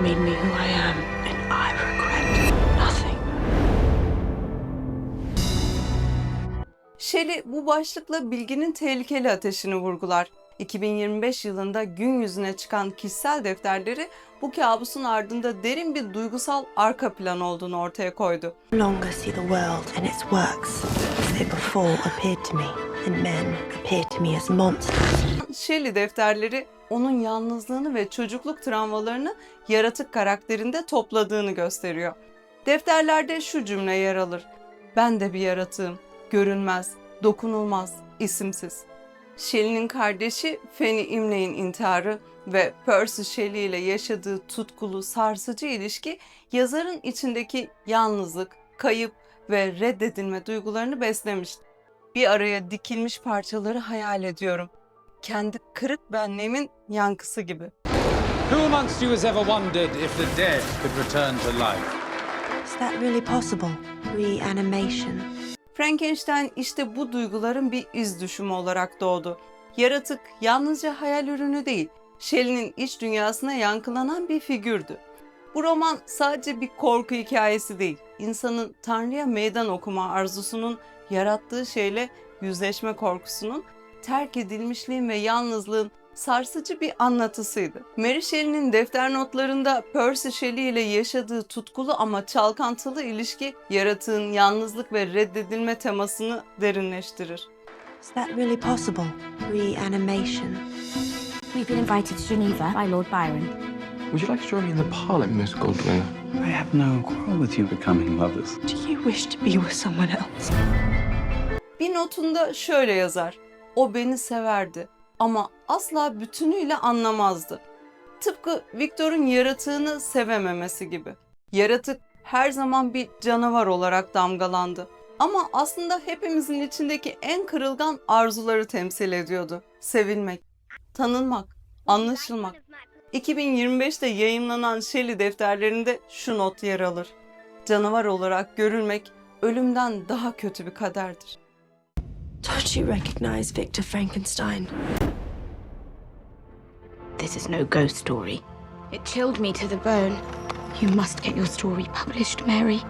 made me who I am, and I regret nothing. Shelley bu başlıkla bilginin tehlikeli ateşini vurgular. 2025 yılında gün yüzüne çıkan kişisel defterleri bu kabusun ardında derin bir duygusal arka plan olduğunu ortaya koydu. longer see the world and its works as they before appeared to me, and men appear to me as monsters. Shelley defterleri onun yalnızlığını ve çocukluk travmalarını yaratık karakterinde topladığını gösteriyor. Defterlerde şu cümle yer alır. Ben de bir yaratığım. Görünmez, dokunulmaz, isimsiz. Shelley'nin kardeşi Fanny Imley'in intiharı ve Percy Shelley ile yaşadığı tutkulu, sarsıcı ilişki yazarın içindeki yalnızlık, kayıp ve reddedilme duygularını beslemişti. Bir araya dikilmiş parçaları hayal ediyorum kendi kırık benliğimin yankısı gibi. Who amongst you has ever wondered if the dead could return to life? Is that really possible? Reanimation. Frankenstein işte bu duyguların bir iz düşümü olarak doğdu. Yaratık yalnızca hayal ürünü değil, Shelley'nin iç dünyasına yankılanan bir figürdü. Bu roman sadece bir korku hikayesi değil, insanın Tanrı'ya meydan okuma arzusunun yarattığı şeyle yüzleşme korkusunun, terk edilmişliğin ve yalnızlığın sarsıcı bir anlatısıydı. Mary Shelley'nin defter notlarında Percy Shelley ile yaşadığı tutkulu ama çalkantılı ilişki yaratığın yalnızlık ve reddedilme temasını derinleştirir. Is that really possible? Reanimation. We've been invited to Geneva by Lord Byron. Would you like to join me in the Parliament, Miss Goldwing? I have no quarrel with you becoming lovers. Do you wish to be with someone else? Notunda şöyle yazar. O beni severdi ama asla bütünüyle anlamazdı. Tıpkı Victor'un yaratığını sevememesi gibi. Yaratık her zaman bir canavar olarak damgalandı. Ama aslında hepimizin içindeki en kırılgan arzuları temsil ediyordu. Sevilmek, tanınmak, anlaşılmak. 2025'te yayınlanan Shelley defterlerinde şu not yer alır. Canavar olarak görülmek ölümden daha kötü bir kaderdir. Don't you recognize Victor Frankenstein? This is no ghost story. It chilled me to the bone. You must get your story published, Mary.